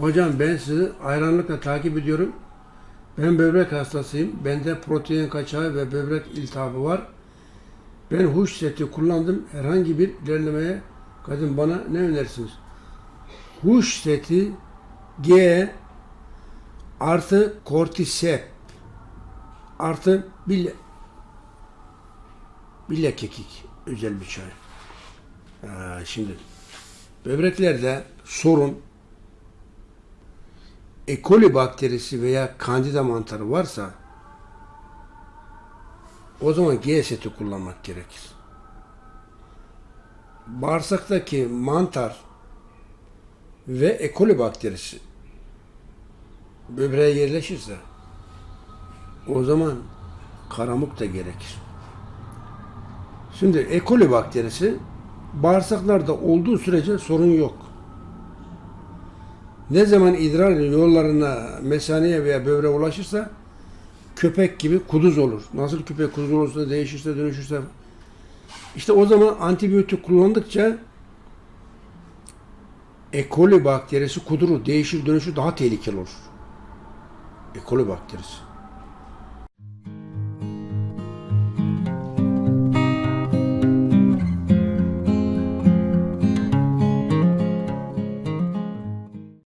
Hocam ben sizi hayranlıkla takip ediyorum. Ben böbrek hastasıyım. Bende protein kaçağı ve böbrek iltihabı var. Ben huş seti kullandım. Herhangi bir ilerlemeye kadın bana ne önerirsiniz? Huş seti G artı kortisep artı bile bile kekik özel bir çay. Ha, şimdi böbreklerde sorun E. coli bakterisi veya kandida mantarı varsa o zaman G seti kullanmak gerekir. Bağırsaktaki mantar ve E. coli bakterisi böbreğe yerleşirse o zaman karamuk da gerekir. Şimdi E. coli bakterisi bağırsaklarda olduğu sürece sorun yok. Ne zaman idrar yollarına, mesaneye veya böbreğe ulaşırsa köpek gibi kuduz olur. Nasıl köpek kuduz olursa, değişirse, dönüşürse işte o zaman antibiyotik kullandıkça E. coli bakterisi kudurur, değişir, dönüşür daha tehlikeli olur. E. coli bakterisi.